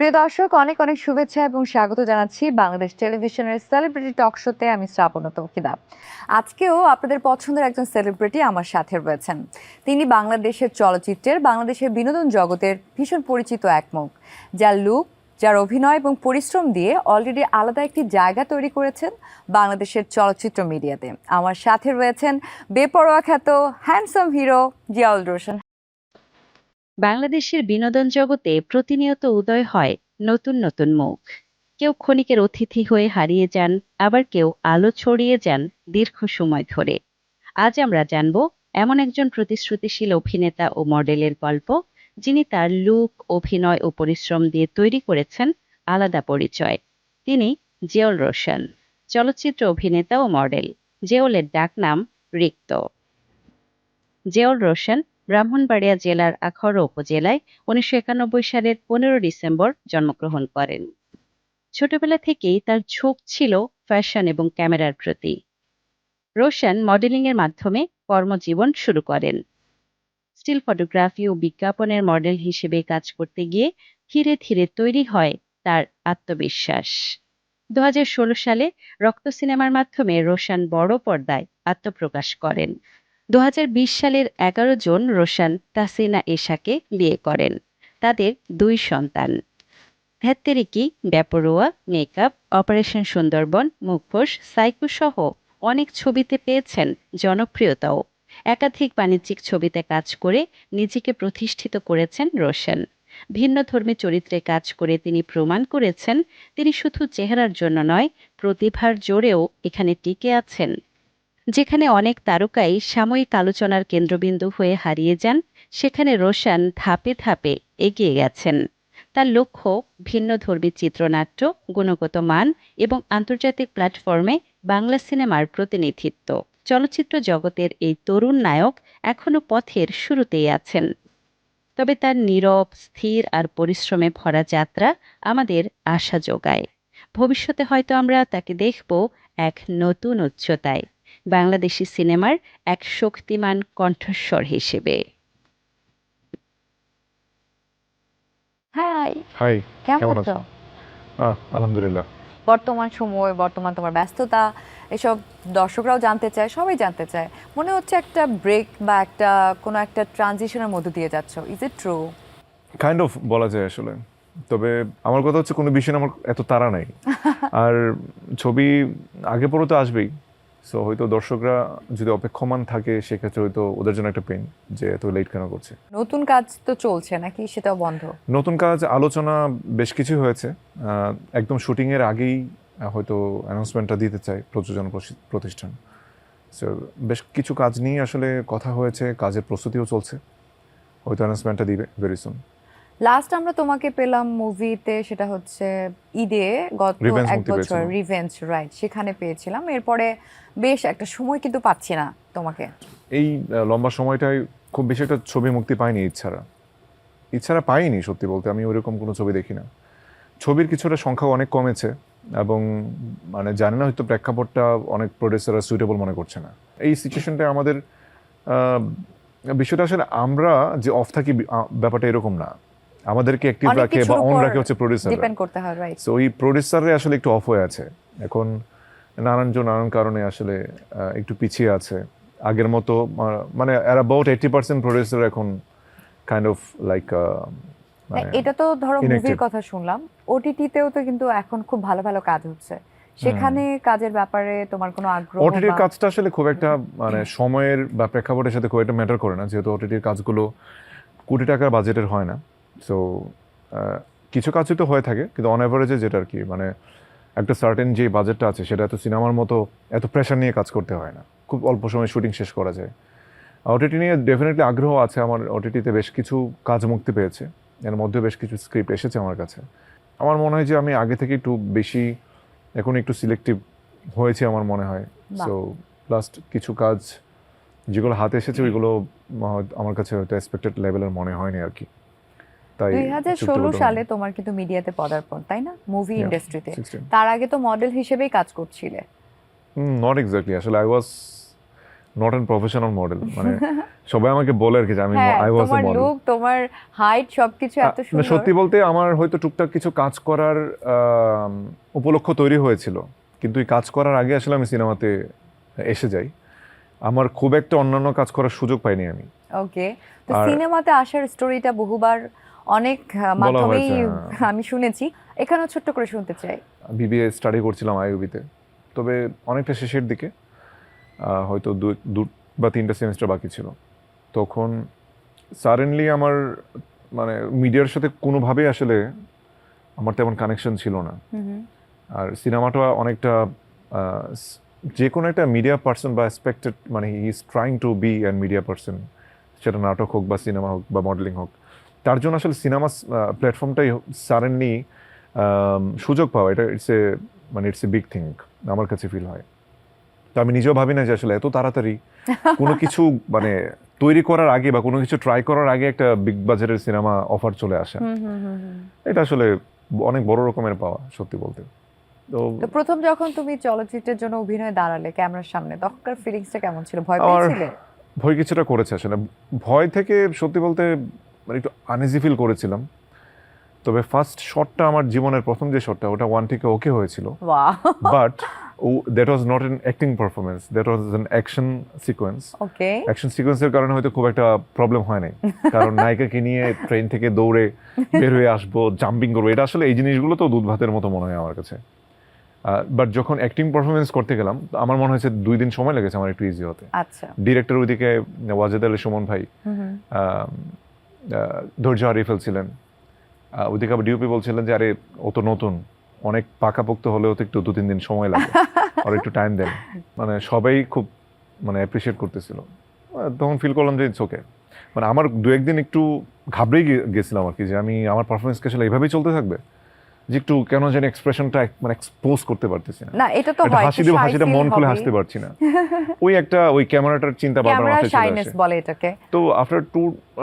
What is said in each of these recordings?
প্রিয় দর্শক, অনেক অনেক শুভেচ্ছা এবং স্বাগত জানাচ্ছি বাংলাদেশ টেলিভিশনের সেলিব্রিটি টক শোতে আমি শ্রাবণ তৌকিদা আজকেও আপনাদের পছন্দের একজন সেলিব্রিটি আমার সাথে রয়েছেন। তিনি বাংলাদেশের চলচ্চিত্রের, বাংলাদেশের বিনোদন জগতের ভীষণ পরিচিত এক মুখ। যার লুক যার অভিনয় এবং পরিশ্রম দিয়ে অলরেডি আলাদা একটি জায়গা তৈরি করেছেন বাংলাদেশের চলচ্চিত্র মিডিয়াতে। আমার সাথে রয়েছেন বেপরোয়া খ্যাত হ্যান্ডসাম হিরো জিয়াউল রোশন। বাংলাদেশের বিনোদন জগতে প্রতিনিয়ত উদয় হয় নতুন নতুন মুখ। কেউ ক্ষণিকের অতিথি হয়ে হারিয়ে যান, আবার কেউ আলো ছড়িয়ে যান দীর্ঘ সময় ধরে। আজ আমরা জানব এমন একজন প্রতিশ্রুতিশীল অভিনেতা ও মডেলের গল্প, যিনি তার লুক, অভিনয় ও পরিশ্রম দিয়ে তৈরি করেছেন আলাদা পরিচয়। তিনি জিয়ল রোশন, চলচ্চিত্র অভিনেতা ও মডেল। জেওলের ডাকনাম রিক্ত। জেওল রোশন ব্রাহ্মণবাড়িয়া জেলার আখাউড়া উপজেলায় উনিশশো একানব্বই সালের পনেরো ডিসেম্বর জন্মগ্রহণ করেন। ছোটবেলা থেকেই তার ঝোঁক ছিল ফ্যাশন এবং ক্যামেরার প্রতি। রোশন মডেলিংয়ের মাধ্যমে কর্মজীবন শুরু করেন। স্টিল ফটোগ্রাফি ও বিজ্ঞাপনের মডেল হিসেবে কাজ করতে গিয়ে ধীরে ধীরে তৈরি হয় তার আত্মবিশ্বাস। দু হাজার ষোলো সালে রক্ত সিনেমার মাধ্যমে রোশন বড় পর্দায় আত্মপ্রকাশ করেন। দু হাজার বিশ সালের এগারো জন রোশান তাসিনা এশাকে বিয়ে করেন। তাদের দুই সন্তান। Dhyatteriki Beporoya, makeup, operation Sundarban Mukhosh psycho সহ অনেক ছবিতে পেয়েছেন জনপ্রিয়তাও। একাধিক বাণিজ্যিক ছবিতে কাজ করে নিজেকে প্রতিষ্ঠিত করেছেন রোশন। ভিন্ন ধর্মী চরিত্রে কাজ করে তিনি প্রমাণ করেছেন, তিনি শুধু চেহারার জন্য নয়, প্রতিভার জোরেও এখানে টিকে আছেন। যেখানে অনেক তারকাই সাময়িক আলোচনার কেন্দ্রবিন্দু হয়ে হারিয়ে যান, সেখানে রোশান ধাপে ধাপে এগিয়ে গেছেন। তার লক্ষ্য ভিন্ন ধর্মী চিত্রনাট্য, গুণগত মান এবং আন্তর্জাতিক প্ল্যাটফর্মে বাংলা সিনেমার প্রতিনিধিত্ব। চলচ্চিত্র জগতের এই তরুণ নায়ক এখনও পথের শুরুতেই আছেন। তবে তার নীরব, স্থির আর পরিশ্রমে ভরা যাত্রা আমাদের আশা যোগায়। ভবিষ্যতে হয়তো আমরা তাকে দেখব এক নতুন উচ্চতায়। বাংলাদেশি সিনেমার এক শক্তিমান কণ্ঠস্বর হিসেবে। হাই হাই কেমন আছো? আলহামদুলিল্লাহ। বর্তমান সময় বর্তমান তোমার ব্যস্ততা এসব দর্শকরাও জানতে চায় সবাই জানতে চায়। মনে হচ্ছে একটা ব্রেক বা একটা কোনো একটা ট্রানজিশনের মধ্যে দিয়ে যাচ্ছ। Is it true kind of বলা যায় আসলে। তবে আমার কথা হচ্ছে কোনো বিষয়ে আমার এত তাড়া নাই। আর ছবি আগে পরে তো আসবেই। সো হয়তো দর্শকরা যদি অপেক্ষমান থাকে সেক্ষেত্রে হয়তো ওদের জন্য একটা পেন যে এত লেট কেন করছে। নতুন কাজ তো চলছে নাকি? সেটাও বন্ধ। নতুন কাজ আলোচনা বেশ কিছু হয়েছে। একদম শুটিংয়ের আগেই হয়তো অ্যানাউন্সমেন্টটা দিতে চায় প্রযোজনা প্রতিষ্ঠান। সো বেশ কিছু কাজ নিয়ে আসলে কথা হয়েছে কাজের প্রস্তুতিও চলছে। হয়তো অ্যানাউন্সমেন্টটা দিবে ভেরি সুন লাস্ট আমরা তোমাকে পেলাম মুভিতে সেটা হচ্ছে ঈদে গত এক বছর। রিভেঞ্জ রাইট সেখানে পেয়েছিলাম। এরপরে বেশ একটা সময় কিন্তু পাচ্ছি না তোমাকে। এই লম্বা সময়টায় খুব বেশি একটা ছবি মুক্তি পাইনি ইচ্ছারা। ইচ্ছারা পাইনি সত্যি বলতে আমি ওরকম কোনো ছবি দেখি না। ছবির কিছুটা সংখ্যা অনেক কমেছে এবং মানে জানি না হয়তো প্রেক্ষাপটটা অনেক প্রডিউসাররা সুইটেবল মনে করছে না। এই সিচুয়েশনটা আমাদের বিষয়টা আসলে আমরা যে অফ থাকি ব্যাপারটা এরকম না। আমাদেরকে অ্যাক্টিভ রাখে বা অন রাখে হচ্ছে প্রডিউসার ডিপেন্ড করতে হয় রাইট সো ওই প্রডিউসাররা আসলে একটু অফ হয়ে আছে। এখন নানান জন নানান কারণে আসলে একটু পিছিয়ে আছে। আগের মতো মানে আর অ্যাবাউট এইটি পার্সেন্ট প্রডিউসার এখন কাইন্ড অফ লাইক এটা তো ধরো মুভির কথা শুনলাম। ওটিটিতেও তো কিন্তু এখন খুব ভালো ভালো কাজ হচ্ছে। সেখানে কাজের ব্যাপারে তোমার কোনো আগ্রহ ওটিটির কাজটা আসলে খুব একটা মানে সময়ের বা প্রেক্ষাপটের সাথে খুব একটা ম্যাটার করে না। যেহেতু ওটিটির কাজগুলো কোটি টাকার বাজেটের হয় না। সো কিছু কাজই তো হয়ে থাকে কিন্তু অন অ্যাভারেজে যেটা আর কি মানে একটা সার্টেন যে বাজেটটা আছে সেটা এত সিনেমার মতো এত প্রেশার নিয়ে কাজ করতে হয় না। খুব অল্প সময় শুটিং শেষ করা যায়। ওটিটি নিয়ে ডেফিনেটলি আগ্রহ আছে আমার ওটিটিতে বেশ কিছু কাজ মুক্তি পেয়েছে। এর মধ্যে বেশ কিছু স্ক্রিপ্ট এসেছে আমার কাছে। আমার মনে হয় যে আমি আগে থেকে একটু বেশি এখন একটু সিলেক্টিভ হয়েছে আমার মনে হয়। সো লাস্ট কিছু কাজ যেগুলো হাতে এসেছে ওইগুলো আমার কাছে হয়তো এক্সপেক্টেড লেভেলের মনে হয়নি আর কি। তাই দুই হাজার ষোলো চুক্তিবদ্ধ সালে তোমার কিন্তু মিডিয়াতে পদার্পণ তাই না? মুভি ইন্ডাস্ট্রিতে তার আগে তো মডেল হিসেবেই কাজ করছিলে। নট এক্স্যাক্টলি আসলে I was not an professional model মানে সবাই আমাকে বলে আর কি যে আমি আই ওয়াজ এ তোমার মডেল লুক তোমার হাইট সবকিছু এত সুন্দর। সত্যি বলতে আমার হয়তো টুকটাক কিছু কাজ করার উপলক্ষ তৈরি হয়েছিল। কিন্তু এই কাজ করার আগে আসলে আমি সিনেমাতে এসে যাই। আমার খুব একটা অন্যান্য কাজ করার সুযোগ পাইনি আমি। ওকে তো সিনেমাতে আসার স্টোরিটা বহুবার অনেক মাধ্যমেই হয়েছে, হ্যাঁ। আমি শুনেছি। এখানেও ছোট্ট করে শুনতে চাই। বিবিএ স্টাডি করছিলাম আইউবিতে তবে অনেকটা শেষের দিকে হয়তো দু বা তিনটা সেমিস্টার বাকি ছিল। তখন সাডেনলি আমার মানে মিডিয়ার সাথে কোনোভাবেই আসলে আমার তেমন কানেকশন ছিল না। আর সিনেমাটা অনেকটা যে কোনো একটা মিডিয়া পার্সন বা এক্সপেক্টেড মানে he is trying to be an media person সেটা নাটক হোক বা সিনেমা হোক বা মডেলিং হোক। তার জন্য আসলে সিনেমা প্ল্যাটফর্মটাই সাডেনলি সুযোগ পাওয়া। এটা ইটস এ মানে ইটস এ বিগ থিং আমার কাছে ফিল হয়। তো আমি নিজেও ভাবি না যে আসলে এত তাড়াতাড়ি কোনো কিছু মানে তৈরি করার আগে বা কোনো কিছু ট্রাই করার আগে একটা বিগ বাজারের সিনেমা অফার চলে আসে। এটা আসলে অনেক বড় রকমের পাওয়া সত্যি বলতে। তো প্রথম যখন তুমি চলচ্চিত্রের জন্য অভিনয় দাঁড়ালে ক্যামেরার সামনে তখনকার ফিলিংসটা কেমন ছিল? ভয় পেয়েছিলে? ভয় কিছুটা করেছে আসলে। ভয় থেকে সত্যি বলতে মানে একটু আনইজি ফিল করেছিলাম। তবে ফার্স্ট শটটা আমার জীবনের প্রথম যে শটটা ওটা ওয়ান থেকে ওকে হয়েছিল। But that was not an acting performance that was an action sequence okay action সিকোয়েন্সের কারণে হয়তো খুব একটা প্রবলেম হয় নাই। কারণ নায়িকাকে নিয়ে ট্রেন থেকে দৌড়ে বের হয়ে আসব জাম্পিং করব এটা আসলে এই জিনিসগুলো তো দুধ ভাতের মতো মনে হয় আমার কাছে। বাট যখন অ্যাক্টিং পারফরমেন্স করতে গেলাম আমার মনে হয়েছে দুই দিন সময় লেগেছে আমার একটু ইজি হতে। আচ্ছা। ডিরেক্টর ওইদিকে ওয়াজেদ আলী সুমন ভাই ধৈর্য হারিয়ে ফেলছিলেন ওদিকে আবার ডিউপি বলছিলেন যে আরে ও তো নতুন। অনেক পাকাপোক্ত হলেও তো একটু দু তিন দিন সময় লাগে। আর একটু টাইম দেন। মানে সবাই খুব মানে অ্যাপ্রিসিয়েট করতেছিল। তখন ফিল করলাম যে ইটস ওকে মানে আমার দু একদিন একটু ঘাবড়েই গে- গেছিলাম আর কি যে আমি আমার পারফরমেন্স আসলে এইভাবেই চলতে থাকবে? যে একটু কেন যেন এক্সপ্রেশনটা মানে এক্সপোজ করতে পারতেছি না। না এটা তো হয় হাসি দেবো হাসিটা মন খুলে হাসতে পারছি না। ওই একটা ওই ক্যামেরাটার চিন্তা বারবার মাথায় চলে শাইনেস বলে এটাকে। তো after two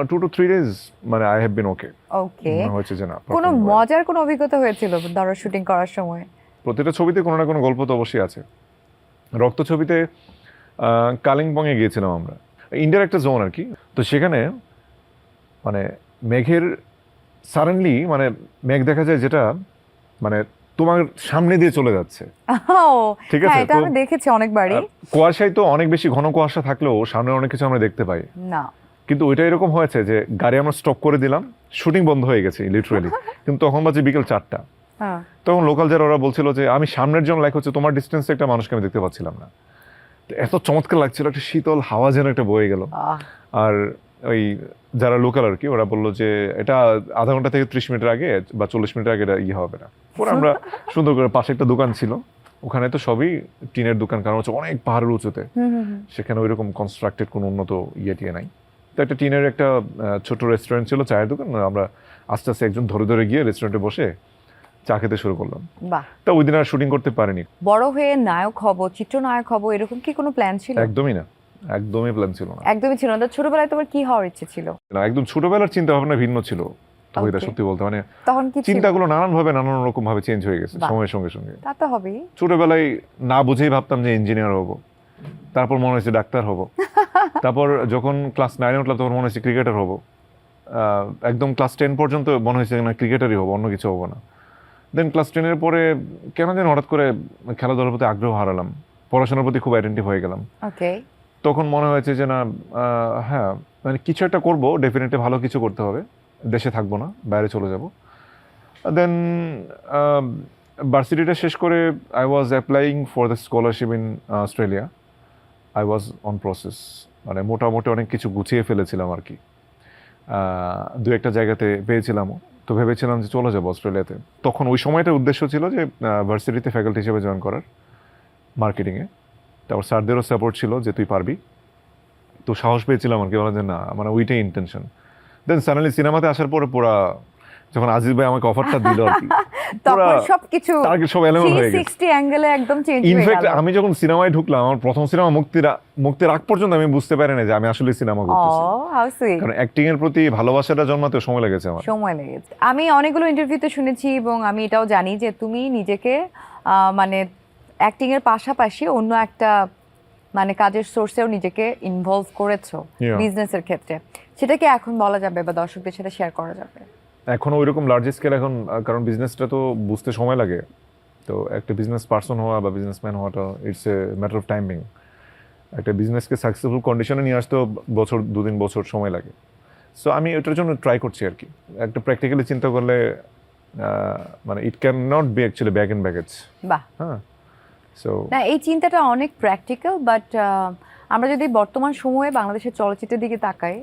two two three days মানে I have been okay okay হচ্ছে যে না কোনো মজার কোনো অভিজ্ঞতা হয়েছিল ধরো শুটিং করার সময়? প্রতিটা ছবিতে কোনো না কোনো গল্প তো অবশ্যই আছে। রক্ত ছবিতে আহ, কালিম্পংয়ে গিয়েছিলাম আমরা। ইন্ডিয়ার একটা জোন আর কি। তো সেখানে মানে মেঘের সাডেনলি মানে মেঘ দেখা যায় যেটা মানে তোমার সামনে দিয়ে চলে যাচ্ছে। ঠিক হ্যাঁ আছে এটা আমি দেখেছি অনেকবারই। কুয়াশায় তো অনেক বেশি ঘন কুয়াশা থাকলেও সামনে অনেক কিছু আমরা দেখতে পাই। না। কিন্তু ওইটা এরকম হয়েছে যে গাড়ি আমরা স্টপ করে দিলাম শুটিং বন্ধ হয়ে গেছে লিটারালি কিন্তু তখন বাজে বিকেল চারটা। হ্যাঁ। তখন লোকাল যারা ওরা বলছিল যে আমি সামনের জন লাইক হচ্ছে তোমার ডিস্টেন্সে একটা মানুষকে আমি দেখতে পাচ্ছিলাম না। এত চমৎকার লাগছিল একটা শীতল হাওয়া যেন একটা বয়ে গেল। আর ওই যারা লোকাল আর কি ওরা বলল যে এটা আধা ঘণ্টা থেকে ত্রিশ মিনিটের আগে বা চল্লিশ মিনিটের আগে এটা ইয়ে হবে না। পরে আমরা সুন্দর করে পাশে একটা দোকান ছিল ওখানে তো সবই টিনের দোকান কারণ হচ্ছে অনেক পাহাড়ের উঁচুতে। সেখানে ওইরকম কনস্ট্রাক্টেড কোনো উন্নত ইয়ে টিয়ে নাই। তো একটা টিনের একটা ছোট রেস্টুরেন্ট ছিল চায়ের দোকান আমরা আস্তে আস্তে একজন ধরে ধরে গিয়ে রেস্টুরেন্টে বসে চা খেতে শুরু করলাম। বাহ। তা ওই দিন আর শুটিং করতে পারিনি। বড় হয়ে নায়ক হব চিত্রনায়ক হব এরকম কি কোনো প্ল্যান ছিল? একদমই না। একদমই প্ল্যান ছিল না। একদমই ছিল না। ছোটবেলায় তোমার কি হওয়ার ইচ্ছে ছিল? না, একদম ছোটবেলার চিন্তা ভাবনা ভিন্ন ছিল তবে সত্যি বলতে। মানে তখন কি চিন্তাগুলো নানান ভাবে নানান রকম ভাবে চেঞ্জ হয়ে গেছে সময়ের সঙ্গে সঙ্গে। তা তো হবেই। ছোটবেলায় না বুঝেই ভাবতাম যে ইঞ্জিনিয়ার হব। তারপর মনে হয়েছে ডাক্তার হব। তারপর যখন ক্লাস নাইনে উঠলাম তখন মনে হয়েছে ক্রিকেটার হব। একদম ক্লাস টেন পর্যন্ত মনে হয়েছে না ক্রিকেটারই হব অন্য কিছু হব না। দেন ক্লাস টেনের পরে কেন যেন হঠাৎ করে খেলাধুলার প্রতি আগ্রহ হারালাম। পড়াশোনার প্রতি খুব অ্যাটেন্টিভ হয়ে গেলাম। ওকে তখন মনে হয়েছে যে না হ্যাঁ মানে কিছু একটা করব ডেফিনেটলি ভালো কিছু করতে হবে। দেশে থাকব না, বাইরে চলে যাব। দেন ভার্সিটিটা শেষ করে I was applying for the scholarship in Australia I was on process মানে মোটামুটি অনেক কিছু গুছিয়ে ফেলেছিলাম আর কি। দু একটা জায়গাতে পেয়েছিলামও। তো ভেবেছিলাম যে চলে যাব অস্ট্রেলিয়াতে। তখন ওই সময়টার উদ্দেশ্য ছিল যে ভার্সিটিতে ফ্যাকাল্টি হিসেবে জয়েন করার মার্কেটিংয়ে তারপর স্যারদেরও সাপোর্ট ছিল যে তুই পারবি। তো সাহস পেয়েছিলাম আর কি বলা যে না মানে ওইটাই ইন্টেনশন দেন সাডেনলি সিনেমাতে আসার পরে পুরা যখন আজিজ ভাই আমাকে অফারটা দিল আর কি তখন সবকিছু সব এলোমেলো হয়ে গেছে। 360 অ্যাঙ্গেলে একদম চেঞ্জ হয়ে ইনফ্যাক্ট আমি যখন সিনেমায় ঢুকলাম আমার প্রথম সিনেমা মুক্তির মুক্তির আগ পর্যন্ত আমি বুঝতে পারি না যে আমি আসলে সিনেমা ও করতেছি হাউ সুইট কারণ অ্যাক্টিং এর প্রতি ভালোবাসাটা জন্মাতে সময় লেগেছে আমার। সময় লেগেছে। আমি অনেকগুলো ইন্টারভিউতে শুনেছি এবং আমি এটাও জানি যে তুমি নিজেকে মানে অ্যাক্টিং এর পাশাপাশি অন্য একটা মানে কাজের সোর্সেও নিজেকে ইনভলভ করেছ. বিজনেসের ক্ষেত্রে। সেটাকে এখন বলা যাবে বা দর্শকদের সাথে শেয়ার করা যাবে। এখনও ওইরকম লার্জ স্কেল এখন কারণ বিজনেসটা তো বুঝতে সময় লাগে। তো একটা বিজনেস পার্সন হওয়া বা বিজনেসম্যান হওয়াটা it's a matter of timing একটা বিজনেসকে সাকসেসফুল কন্ডিশনে নিয়ে আসতেও বছর দু তিন বছর সময় লাগে। সো আমি ওটার জন্য ট্রাই করছি আর কি। একটা প্র্যাকটিক্যালি চিন্তা করলে মানে it can not be actually bag and baggage বাহ। হ্যাঁ। সো না এই চিন্তাটা অনেক প্র্যাকটিক্যাল বাট আমরা যদি বর্তমান সময়ে বাংলাদেশের চলচ্চিত্রের দিকে তাকাই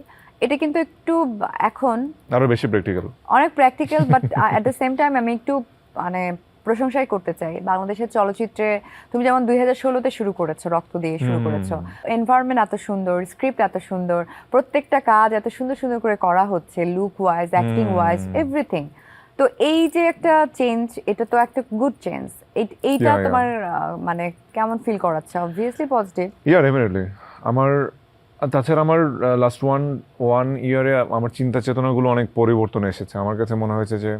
এটা কিন্তু একটু এখন আরও বেশি প্র্যাকটিক্যাল অনেক practical but at the same time আমি একটু মানে প্রশংসাই করতে চাই। বাংলাদেশের চলচ্চিত্রে তুমি যেমন দুই হাজার ষোলোতে শুরু করেছ রক্ত দিয়ে শুরু করেছ। এনভায়রনমেন্ট এত সুন্দর স্ক্রিপ্ট এত সুন্দর প্রত্যেকটা কাজ এত সুন্দর সুন্দর করে করা হচ্ছে look wise acting wise everything তো এই যে একটা চেঞ্জ এটা তো একটা গুড চেঞ্জ এইটা. তোমার মানে কেমন ফিল করাচ্ছে? অবভিয়াসলি পজিটিভ ইয়া ডেফিনেটলি আমার তাছাড়া আমার লাস্ট ওয়ান ওয়ান ইয়ারে আমার চিন্তা চেতনাগুলো অনেক পরিবর্তন এসেছে। আমার কাছে মনে হয়েছে যে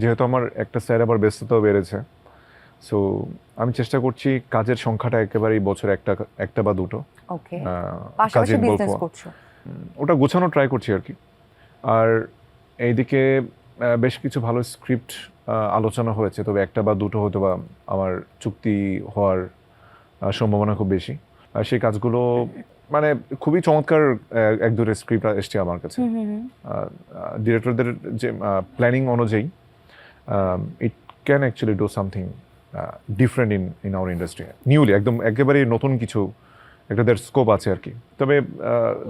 যেহেতু আমার একটা স্যার আবার ব্যস্ততাও বেড়েছে সো আমি চেষ্টা করছি কাজের সংখ্যাটা একেবারে এই বছর একটা একটা বা দুটো। কাজে ওটা গোছানো ট্রাই করছি আর কি। আর এইদিকে বেশ কিছু ভালো স্ক্রিপ্ট আলোচনা হয়েছে তবে একটা বা দুটো হয়তো বা আমার চুক্তি হওয়ার সম্ভাবনা খুব বেশি। আর সেই কাজগুলো মানে খুবই চমৎকার এক দুটো স্ক্রিপ্ট এসছে আমার কাছে। ডিরেক্টরদের যে প্ল্যানিং অনুযায়ী it can actually do something different in in our industry newly একদম একেবারে নতুন কিছু একটা তার স্কোপ আছে আর কি। তবে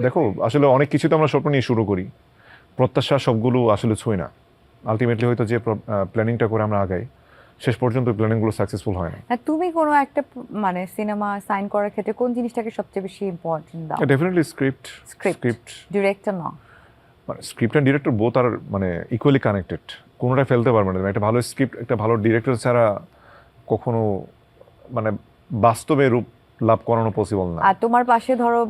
দেখো আসলে অনেক কিছু তো আমরা স্বপ্ন নিয়ে শুরু করি। প্রত্যাশা সবগুলো আসলে ছুঁই না। আলটিমেটলি হয়তো যে প্ল্যানিংটা করে আমরা আগাই শেষ পর্যন্ত প্ল্যানিংগুলো সাকসেসফুল হয় না হ্যাঁ তুমি কোনো একটা মানে সিনেমা সাইন করার ক্ষেত্রে কোন জিনিসটাকে সবচেয়ে বেশি ইম্পর্টেন্ট দাও? Definitely script. স্ক্রিপ্ট ডিরেক্টর না? মানে স্ক্রিপ্ট অ্যান্ড ডিরেক্টর বোথ আর মানে ইকুয়ালি কানেক্টেড কোনোটা ফেলতে পারবে না একটা ভালো স্ক্রিপ্ট একটা ভালো ডিরেক্টর ছাড়া কখনো মানে বাস্তবে রূপ লাভ করানো পসিবল না। আর তোমার পাশে ধরো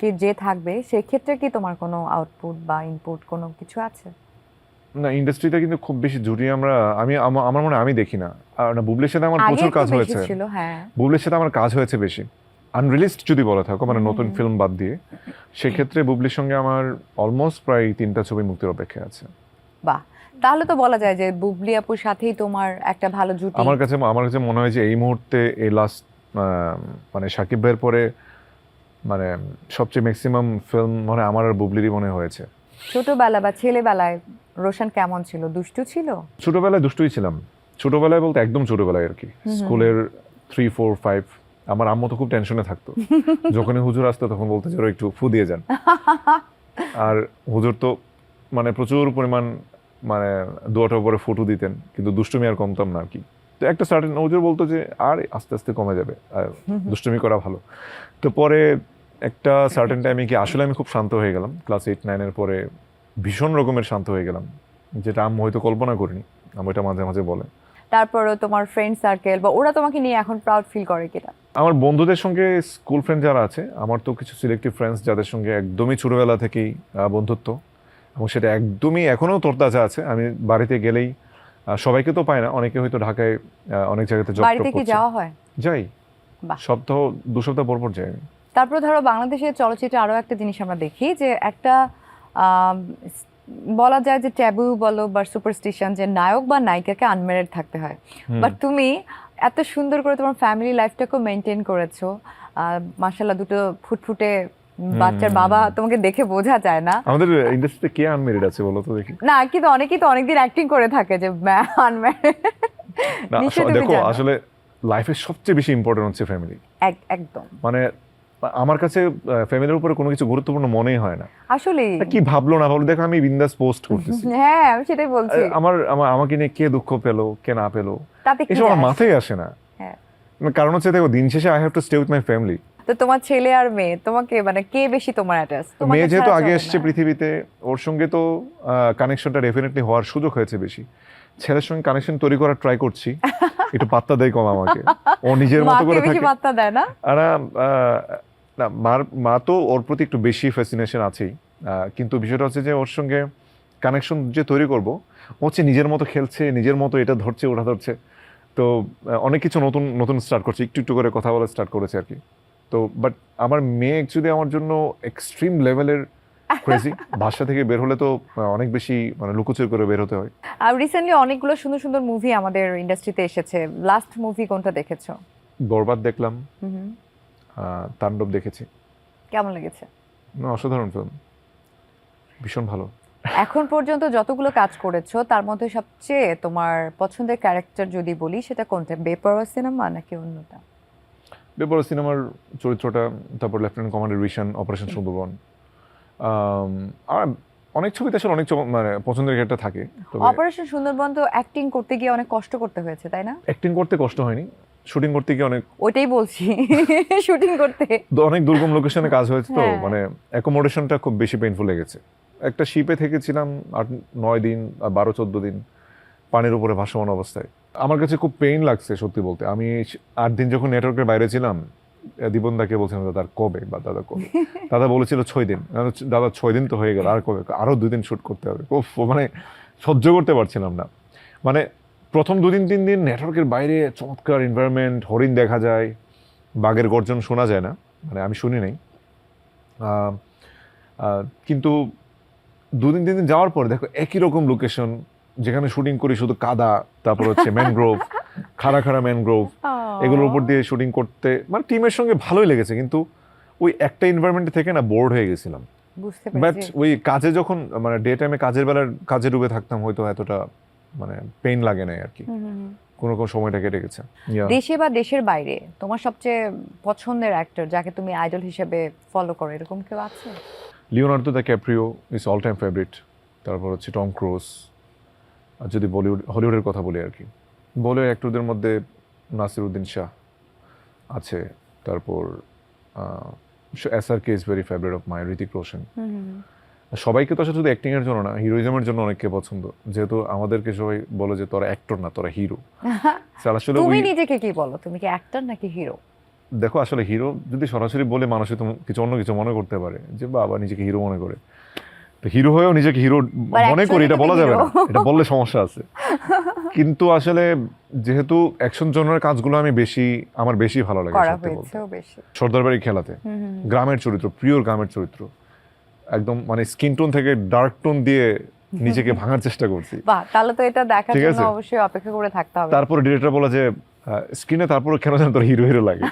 কে যে থাকবে সেক্ষেত্রে কি তোমার কোনো আউটপুট বা ইনপুট কোনো কিছু আছে? না ইন্ডাস্ট্রিতে কিন্তু খুব বেশি জুড়ি আমরা আমি আমার মনে আমি দেখি না। আর না বুবলির সাথে আমার প্রচুর কাজ হয়েছে। হ্যাঁ। বুবলির সাথে আমার কাজ হয়েছে বেশি। আনরিলিজড যদি বলা থাকো মানে নতুন ফিল্ম বাদ দিয়ে সেক্ষেত্রে বুবলির সঙ্গে আমার অলমোস্ট প্রায় তিনটা ছবি মুক্তির অপেক্ষায় আছে। বাহ! তাহলে তো বলা যায় যে বুবলি আপুর সাথেই তোমার একটা ভালো জুটি। আমার কাছে আমার কাছে মনে হয় যে এই মুহূর্তে এই লাস্ট মানে সাকিব ভাইয়ের পরে মানে সবচেয়ে ম্যাক্সিমাম ফিল্ম মনে আমার আর বুবলিরই মনে হয়েছে। ছোটবেলা বা ছেলেবেলায় রোশন কেমন ছিল? দুষ্টু ছিল? ছোটবেলায় দুষ্টুই ছিলাম। ছোটবেলায় বলতে একদম ছোটবেলায় আর কি। স্কুলের থ্রি ফোর ফাইভ আমার আম্মু তো খুব টেনশনে থাকতো। যখনই হুজুর আসতো তখন বলতো যে একটু ফু দিয়ে যান। আর হুজুর তো মানে প্রচুর পরিমাণ মানে দুয়াটার পরে ফটো দিতেন কিন্তু দুষ্টুমি আর কমতাম না আর কি। তো একটা সার্টেন হুজুর বলতো যে আর আস্তে আস্তে কমে যাবে। দুষ্টুমি করা ভালো। তো পরে একটা সার্টেন টাইমে কি আসলে আমি খুব শান্ত হয়ে গেলাম। ক্লাস এইট নাইনের পরে ভীষণ রকমের শান্ত হয়ে গেলাম যেটা আমি হয়তো কল্পনা করিনি আম্মু এটা মাঝে মাঝে বলে। তারপরও তোমার ফ্রেন্ড সার্কেল বা ওরা তোমাকে নিয়ে এখন প্রাউড ফিল করে কিনা? আমার বন্ধুদের সঙ্গে স্কুল ফ্রেন্ড যারা আছে আমার তো কিছু সিলেক্টিভ ফ্রেন্ডস যাদের সঙ্গে একদমই ছোটবেলা থেকেই বন্ধুত্ব এবং সেটা একদমই এখনও তোরতাজা আছে। আমি বাড়িতে গেলেই সবাইকে তো পাই না অনেকে হয়তো ঢাকায় অনেক জায়গাতে জব বাড়িতে কি যাওয়া হয়? যাই সপ্তাহ দু সপ্তাহ পর পর যাই আমি। তারপর ধরো বাংলাদেশের চলচ্চিত্রে আরও একটা জিনিস আমরা দেখি যে একটা বলা যায় যে ট্যাবু বলো বা সুপারস্টিশন যে নায়ক বা নায়িকাকে আনমেরিড থাকতে হয়। বাট তুমি এত সুন্দর করে তোমার ফ্যামিলি লাইফটাকেও মেনটেন করেছ। মাসাল্লাহ দুটো ফুটফুটে বাচ্চার বাবা তোমাকে দেখে বোঝা যায় না। আমাদের ইন্ডাস্ট্রিতে কে আনমেরিড আছে বলো তো দেখি? না কিন্তু অনেকেই তো অনেকদিন অ্যাক্টিং করে থাকে যে তুমি দেখো আসলে লাইফের সবচেয়ে বেশি ইম্পর্টেন্ট হচ্ছে ফ্যামিলি একদম। মানে আমার কাছে ফ্যামিলির উপরে কোনো কিছু গুরুত্বপূর্ণ মনেই হয় না। আসলে কি ভাবলো না? ভাবলো দেখো আমি বিন্দাস পোস্ট করতেছি। হ্যাঁ আমি সেটাই বলছি। আমার আমার আমাকে নিয়ে কে দুঃখ পেল কে না পেল? এসব আমার মাথায় আসে না। হ্যাঁ। মানে কারণ হচ্ছে দেখো দিন শেষে I have to stay with my family তো তোমার ছেলে আর মেয়ে তোমাকে মানে কে বেশি তোমার অ্যাটাচ মেয়ে যেহেতু আগে এসছে পৃথিবীতে ওর সঙ্গে তো কানেকশনটা ডেফিনেটলি হওয়ার সুযোগ হয়েছে বেশি। ছেলের সঙ্গে কানেকশন তৈরি করার ট্রাই করছি। একটু পাত্তা দেয় কম আমাকে। ও নিজের মতো করে বেশি থাকে। পাত্তা দেয় না? আর না মার মা তো ওর প্রতি একটু বেশি ফ্যাসিনেশন আছেই। কিন্তু বিষয়টা হচ্ছে যে ওর সঙ্গে কানেকশন যে তৈরি করব ও হচ্ছে নিজের মতো খেলছে নিজের মতো এটা ধরছে ওটা ধরছে। তো অনেক কিছু নতুন নতুন স্টার্ট করছে একটু একটু করে কথা বলা স্টার্ট করেছে আর কি। তো বাট আমার মেয়ে অ্যাকচুয়ালি আমার জন্য এক্সট্রিম লেভেলের ক্রেজি বাসা থেকে বের হলে তো অনেক বেশি মানে লুকোচুরি করে বের হতে হয়। আর রিসেন্টলি অনেকগুলো সুন্দর সুন্দর মুভি আমাদের ইন্ডাস্ট্রিতে এসেছে। লাস্ট মুভি কোনটা দেখেছ? বরবাদ দেখলাম। তাণ্ডব দেখেছি। কেমন লেগেছে? না, অসাধারণ ফিল্ম ভীষণ ভালো। এখন পর্যন্ত যতগুলো কাজ করেছ তার মধ্যে সবচেয়ে তোমার পছন্দের ক্যারেক্টার যদি বলি সেটা কোনটা? বেপরোয়া সিনেমা নাকি অন্যটা? বেপর সিনেমার চরিত্রটা তারপর lieutenant commander Rishan operation Sundarban. আর অনেক ছবিতে আসলে অনেক মানে পছন্দের ক্যারেক্টার থাকে অপারেশন সুন্দরবন তো অ্যাক্টিং করতে গিয়ে অনেক কষ্ট করতে হয়েছে তাই না? অ্যাক্টিং করতে কষ্ট হয়নি। শুটিং করতে গিয়ে অনেক ওইটাই বলছি শুটিং করতে। অনেক দুর্গম লোকেশনে কাজ হয়েছে তো হ্যাঁ। মানে অ্যাকোমোডেশনটা খুব বেশি পেইনফুল লেগেছে। একটা শিপে থেকেছিলাম আট নয় দিন আর বারো চোদ্দ দিন পানির উপরে ভাসমান অবস্থায়। আমার কাছে খুব পেইন লাগছে সত্যি বলতে। আমি আট দিন যখন নেটওয়ার্কের বাইরে ছিলাম দীপন দাকে বলছিলাম দাদা কবে বা দাদা কবে? দাদা বলেছিল ছয় দিন। দাদা ছয় দিন তো হয়ে গেল আর কবে? আরও দুই দিন শ্যুট করতে হবে। উফ মানে সহ্য করতে পারছিলাম না। মানে প্রথম দুদিন তিন দিন নেটওয়ার্কের বাইরে চমৎকার এনভায়রনমেন্ট হরিণ দেখা যায় বাঘের গর্জন শোনা যায় না মানে আমি শুনি নাই। কিন্তু দুদিন তিন দিন যাওয়ার পর দেখো একই রকম লোকেশন যেখানে শুটিং করি শুধু কাদা তারপর হচ্ছে ম্যানগ্রোভ খাড়া খাড়া ম্যানগ্রোভ এগুলোর উপর দিয়ে শুটিং করতে মানে টিমের সঙ্গে ভালোই লেগেছে কিন্তু ওই একটা এনভায়রনমেন্ট থেকে না বোর্ড হয়ে গেছিলাম। বাট ওই কাজে যখন মানে ডে টাইমে কাজের বেলার কাজে ডুবে থাকতাম হয়তো এতটা মানে পেইন লাগে নাই আর কি। কোনো কোনো সময়টা কেটে গেছে। দেশে বা দেশের বাইরে তোমার সবচেয়ে পছন্দের অ্যাক্টর যাকে তুমি আইডল হিসেবে ফলো করো এরকম কেউ আছে? Leonardo DiCaprio is all time favourite তারপর হচ্ছে টম ক্রুজ আর যদি বলিউড হলিউডের কথা বলি আর কি। বলিউড অ্যাক্টরদের মধ্যে নাসির উদ্দিন শাহ আছে। তারপর S R K is very favourite of my Hrithik Roshan. সবাইকে তো আসলে শুধু অ্যাক্টিং এর জন্য না হিরোইজমের জন্য অনেককে পছন্দ। যেহেতু আমাদেরকে সবাই বলে যে তোরা অ্যাক্টর না তোরা হিরো আসলে তুমি নিজেকে কি বলো? তুমি কি অ্যাক্টর নাকি হিরো দেখো আসলে হিরো যদি সরাসরি বলে মানুষ তো কিছু অন্য কিছু মনে করতে পারে যে বাবা নিজেকে হিরো মনে করে। তো হিরো হয়েও নিজেকে হিরো মনে করি এটা বলা যাবে না। এটা বললে সমস্যা আছে। কিন্তু আসলে যেহেতু অ্যাকশন জনের কাজগুলো আমি বেশি আমার বেশি ভালো লাগে সর্দার বাড়ি খেলাতে। গ্রামের চরিত্র প্রিয় গ্রামের চরিত্র। একদম মানে স্কিন টোন থেকে ডার্ক টোন দিয়ে নিজেকে ভাঙার চেষ্টা করছি বাহ তাহলে তো এটা দেখার জন্য। অবশ্যই অপেক্ষা করে থাকতে হবে তারপরে ডিরেক্টর বলে যে স্ক্রিনে তারপরে কেন যেন তোর হিরো হিরো লাগে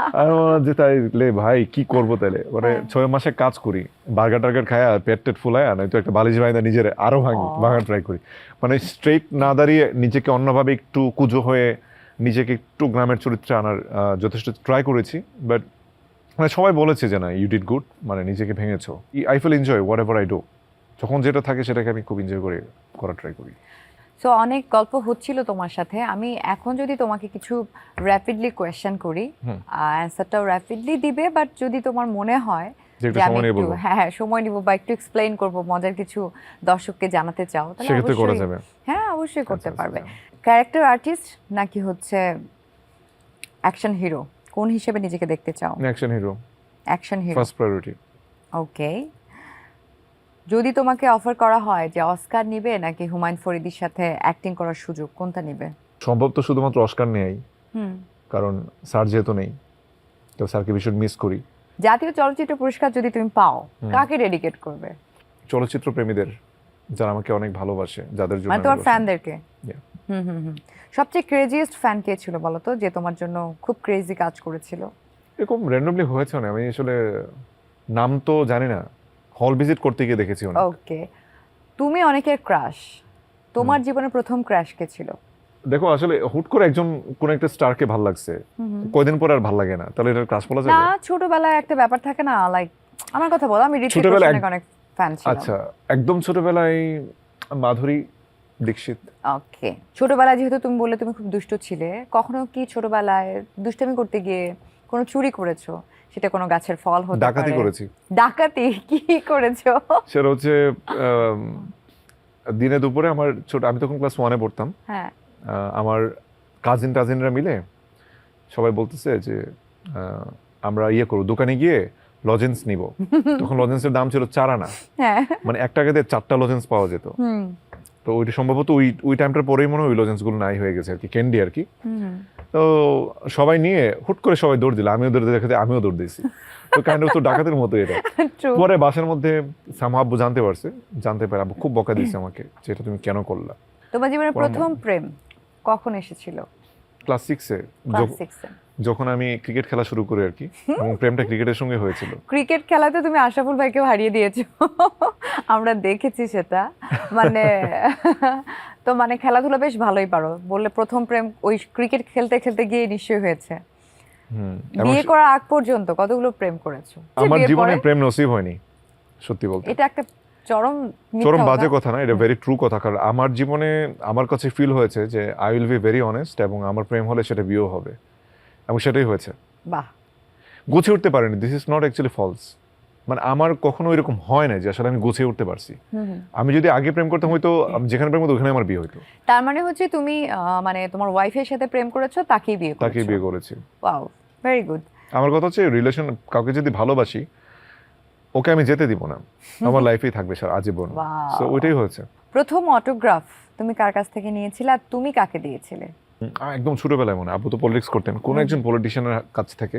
যে তাই লে ভাই কি করব তাহলে মানে হ্যাঁ। ছয় মাসে কাজ করি বার্গার টার্গার খায় আর পেট টেট ফুলায় আর নয়তো একটা বালিশ বাইন্দা নিজের আরও ভাঙি। ভাঙার ট্রাই করি মানে স্ট্রেট না দাঁড়িয়ে নিজেকে অন্যভাবে একটু কুজো হয়ে নিজেকে একটু গ্রামের চরিত্রে আনার যথেষ্ট ট্রাই করেছি বাট মানে সবাই বলেছে যে না ইউ ডিড গুড মানে নিজেকে ভেঙেছো। I feel enjoy whatever I do যখন যেটা থাকে সেটাকে আমি খুব এনজয় করে করার ট্রাই করি। সো অনেক গল্প হচ্ছিল তোমার সাথে। আমি এখন যদি তোমাকে কিছু র্যাপিডলি কোয়েশ্চেন করি। অ্যান্সারটাও র্যাপিডলি দিবে বাট যদি তোমার মনে হয় হ্যাঁ হ্যাঁ সময় নিব বা একটু এক্সপ্লেইন করব মজার কিছু দর্শককে জানাতে চাও সেক্ষেত্রে করা যাবে। হ্যাঁ অবশ্যই করতে আচ্ছা, পারবে। আচ্ছা। ক্যারেক্টার আর্টিস্ট নাকি হচ্ছে অ্যাকশন হিরো কোন হিসেবে নিজেকে দেখতে চাও? Action hero action hero first priority okay যদি তোমাকে অফার করা হয় যে অস্কার নিবে নাকি হুমায়ুন ফরিদির সাথে অ্যাক্টিং করার সুযোগ কোনটা নিবে? সম্ভব তো শুধুমাত্র অস্কার নেই হুম। কারণ স্যার যেহেতু নেই তো স্যারকে ভীষণ মিস করি। জাতীয় চলচ্চিত্র পুরস্কার যদি তুমি পাও কাকে ডেডিকেট করবে? চলচ্চিত্র প্রেমীদের যারা আমাকে অনেক ভালোবাসে যাদের জন্য মানে তোমার। ফ্যানদেরকে. হুম হুম হুম। সবচেয়ে ক্রেজিয়েস্ট ফ্যান কে ছিল বলো তো যে তোমার জন্য খুব ক্রেজি কাজ করেছিল? এরকম র্যান্ডমলি হয়েছে না আমি আসলে নাম তো জানি না। হল ভিজিট করতে গিয়ে দেখেছি অনেক। ওকে তুমি অনেকের ক্রাশ তোমার জীবনের প্রথম ক্রাশ কে ছিল? দেখো আসলে হুট করে একজন কোন একটা স্টারকে ভালো লাগছে কয়দিন পরে আর ভালো লাগে না। তাহলে এটা ক্রাশ বলা যায় না ছোটবেলায় একটা ব্যাপার থাকে না লাইক আমার কথা বলো আমি ঋতিক রোশনের অনেক ফ্যান ছিলাম। আচ্ছা একদম ছোটবেলায় মাধুরী দীক্ষিত। ওকে ছোটবেলায় যেহেতু তুমি বললে তুমি খুব দুষ্ট ছিলে কখনো কি ছোটবেলায় দুষ্টামি করতে গিয়ে কোনো চুরি করেছ? সেটা কোনো গাছের ফল হতে ডাকাতি করেছি। ডাকাতি? কি করেছ? সেটা হচ্ছে দিনে দুপুরে আমার ছোট আমি তখন ক্লাস ওয়ানে পড়তাম। হ্যাঁ। আমার কাজিন টাজিনরা মিলে সবাই বলতেছে যে আমরা ইয়ে করব দোকানে গিয়ে লজেন্স নিব। তখন লজেন্সের দাম ছিল চার আনা। হ্যাঁ। মানে এক টাকাতে চারটা লজেন্স পাওয়া যেত। তো ওইটা সম্ভবত ওই ওই টাইমটার পরেই মনে হয় ওই লজেন্সগুলো নাই হয়ে গেছে আর কি ক্যান্ডি আর কি। তো সবাই নিয়ে হুট করে সবাই দৌড় দিল আমিও দৌড় দেখাতে আমিও দৌড় দিয়েছি। তো কাইন্ড অফ তো ডাকাতের মতো এটা। পরে বাসের মধ্যে সামা আব্বু জানতে পারছে জানতে পারে আব্বু খুব বকা দিয়েছে আমাকে যে এটা তুমি কেন করলা। তোমার জীবনের প্রথম প্রেম কখন এসেছিল? ক্লাস সিক্সে যখন আমি ক্রিকেট খেলা শুরু করি আর কি এবং প্রেমটা ক্রিকেটের সঙ্গে হয়েছিল। ক্রিকেট খেলাতে তুমি আশরাফুল ভাইকেও হারিয়ে দিয়েছ। আমরা দেখেছি সেটা। মানে তো মানে খেলাধুলা বেশ ভালোই পারো। বললে প্রথম প্রেম ওই ক্রিকেট খেলতে খেলতে গিয়ে নিশ্চয়ই হয়েছে। হুম, বিয়ে করার আগ পর্যন্ত কতগুলো প্রেম করেছ? আমার জীবনে প্রেম নসিব হয়নি সত্যি বলতে। এটা একটা চরম চরম বাজে কথা না এটা ভেরি ট্রু কথা কারণ আমার জীবনে আমার কাছে ফিল হয়েছে যে I will be very honest এবং আমার প্রেম হলে সেটা বিয়েও হবে। এবং সেটাই হয়েছে। বাহ। গুছিয়ে উঠতে পারিনি this is not actually false মানে আমার কখনো এরকম হয় না যে আসলে আমি গুছিয়ে উঠতে পারছি। আমি যদি আগে প্রেম করতাম হয়তো যেখানে প্রেম করতাম ওখানে আমার বিয়ে হইতো। তার মানে হচ্ছে তুমি মানে তোমার ওয়াইফের সাথে প্রেম করেছ তাকেই বিয়ে তাকে করেছ। বিয়ে করেছি। ওয়াও ভেরি গুড আমার কথা হচ্ছে রিলেশন কাউকে যদি ভালোবাসি ওকে আমি যেতে দিব না। আমার লাইফেই থাকবে স্যার আজীবন. সো ওইটাই হয়েছে। প্রথম অটোগ্রাফ তুমি কার কাছ থেকে নিয়েছিলে আর তুমি কাকে দিয়েছিলে? একদম ছোটবেলায় মনে। আব্বু তো পলিটিক্স করতেন। কোন একজন পলিটিশিয়ানের কাছ থেকে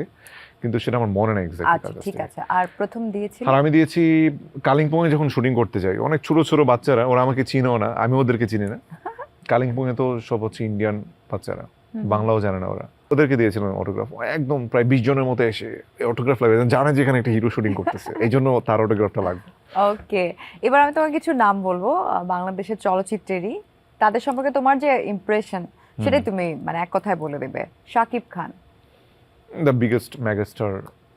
কিন্তু সেটা আমার মনে নেই এক্স্যাক্টলি আচ্ছা ঠিক আছে। আর প্রথম দিয়েছি আর আমি দিয়েছি কালিম্পংয়ে যখন শুটিং করতে যাই। অনেক ছোট ছোট বাচ্চারা ওরা আমাকে চিনেও না। আমি ওদেরকে চিনি না। কালিম্পংয়ে তো সব হচ্ছে ইন্ডিয়ান বাচ্চারা। বাংলাও জানে না ওরা। ওদেরকে দিয়েছিলাম অটোগ্রাফ একদম প্রায় বিশ জনের মতো এসে অটোগ্রাফ লাগবে জানে যে এখানে একটা হিরো শুটিং করতেছে। এই জন্য তার অটোগ্রাফটা লাগবে। ওকে এবার আমি তোমাকে কিছু নাম বলব বাংলাদেশের চলচ্চিত্রেরই। তাদের সম্পর্কে তোমার যে ইমপ্রেশন সেটাই তুমি মানে এক কথায় বলে দেবে। Shakib Khan. The biggest megastar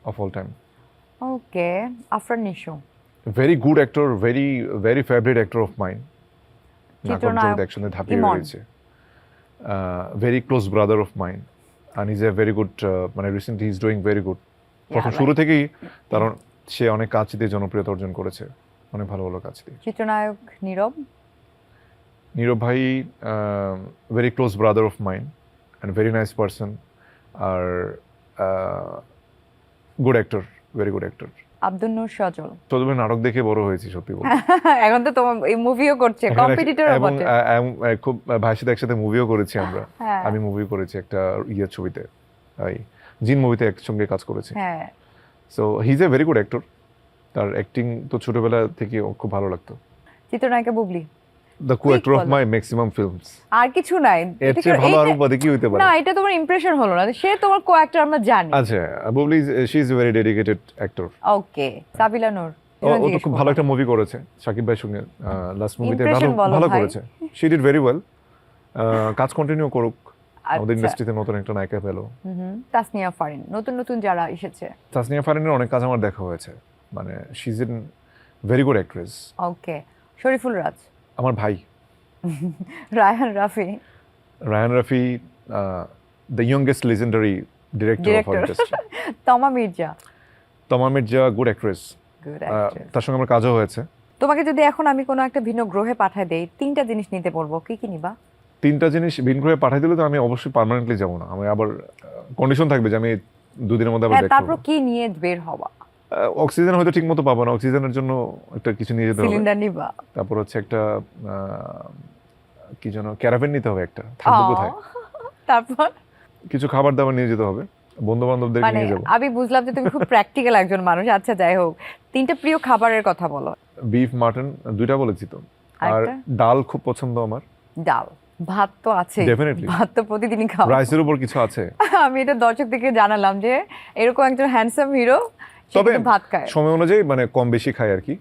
of all time okay Afran Nisho. Very good actor very very favourite actor of mind চিত্রনায়ক একসঙ্গে ধাপিয়ে রয়েছে very close brother of mind and is a very good মানে recently is doing very good প্রথম. শুরু থেকেই কারণ সে অনেক কাজ দিয়ে জনপ্রিয়তা অর্জন করেছে। অনেক ভালো ভালো কাজ দিয়ে। চিত্রনায়ক নীরব? নীরব ভাই very close brother of mind and very nice person R good actor very good actor Abdul Noor Sajal. তুমি নাটক দেখে বড় হয়েছি সত্যি বলতে এখন তো তোমার এই মুভিও করছে কম্পিটিটর এবং খুব ভাই ভাইয়ের সাথে একসাথে মুভিও করেছি আমরা। হ্যাঁ। আমি মুভি করেছি একটা ইয়ের ছবিতে এই জিন মুভিতে একসঙ্গে কাজ করেছি। হ্যাঁ। So he is a very good actor তার অ্যাক্টিং তো ছোটবেলা থেকে খুব ভালো লাগতো। চিত্রনায়িকা Bubly. The of my maximum films আর কিছু নাই। এর চেয়ে ভালো আরও বাদে কি হইতে পারে? না এটা তোমার ইমপ্রেশন হলো না। সে তোমার আমরা জানি। আচ্ছা Bubly she is very dedicated actor okay Sabila Nur ও তো খুব ভালো একটা মুভি করেছে শাকিব ভাইয়ের সঙ্গে লাস্ট মুভিতে ভালো করেছে। শি ডিড ভেরি ওয়েল কাজ কন্টিনিউ করুক। আমাদের আচ্ছা ইন্ডাস্ট্রিতে নতুন একটা নায়িকা পেল। তাসনিয়া ফারিন নতুন নতুন যারা এসেছে। তাসনিয়া ফারিনের অনেক কাজ আমার দেখা হয়েছে। মানে she is very good actress okay Shariful Raz. আমার ভাই। Raihan Rafi. Raihan Rafi the youngest legendary director of industry Toma Mirza. Toma Mirza good actress তার সঙ্গে আমার কাজও হয়েছে। তোমাকে যদি এখন আমি কোনো একটা ভিন্ন গ্রহে পাঠায় দেই তিনটা জিনিস নিতে বলব কি কি নিবা? তিনটা জিনিস ভিন গ্রহে পাঠিয়ে দিলে তো আমি অবশ্যই পার্মানেন্টলি যাব না। আমি আবার কন্ডিশন থাকবে যে আমি দুদিনের মধ্যে আবার হ্যাঁ তারপর কি নিয়ে বের হওয়া অক্সিজেন হয়তো ঠিক মতো পাবো না। অক্সিজেনের জন্য একটা কিছু নিয়ে যেতে হবে। সিলিন্ডার নিবা। তারপর হচ্ছে একটা কি যেন ক্যারাভেন নিতে হবে একটা। থাকব কোথায়? তারপর? কিছু খাবার দাবার নিয়ে যেতে হবে। বন্ধু বান্ধবদের মানে নিয়ে যাব। আমি বুঝলাম যে তুমি খুব প্র্যাকটিক্যাল একজন মানুষ। আচ্ছা যাই হোক। তিনটা প্রিয় খাবারের কথা বলো। বিফ মাটন দুইটা বলেছি তো। আর ডাল খুব পছন্দ আমার। ডাল। ভাত তো আছে Definitely. ভাত তো প্রতিদিনই খাও রাইসের উপর কিছু আছে। আমি এটা দর্শক থেকে জানালাম যে এরকম একজন হ্যান্ডসাম হিরো তবে ভাত খায়। সময় অনুযায়ী মানে কম বেশি খাই আর কি।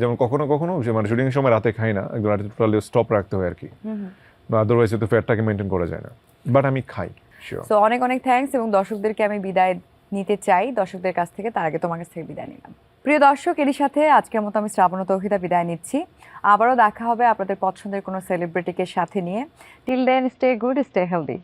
যেমন কখনো কখনো মানে শুটিং সময় রাতে খাই না একদম রাতে টোটালি স্টপ রাখতে হয় আর কি। আদারওয়াইজ তো ফ্যাটটাকে মেনটেন করা যায় না। বাট আমি খাই সো অনেক অনেক থ্যাঙ্কস এবং দর্শকদেরকে আমি বিদায় নিতে চাই। দর্শকদের কাছ থেকে তার আগে তোমার কাছ থেকে বিদায় নিলাম। প্রিয় দর্শক এরই সাথে আজকের মতো আমি শ্রাবণ তৌহিতা বিদায় নিচ্ছি। আবারও দেখা হবে আপনাদের পছন্দের কোনো সেলিব্রিটিকে সাথে নিয়ে। Till then stay good stay healthy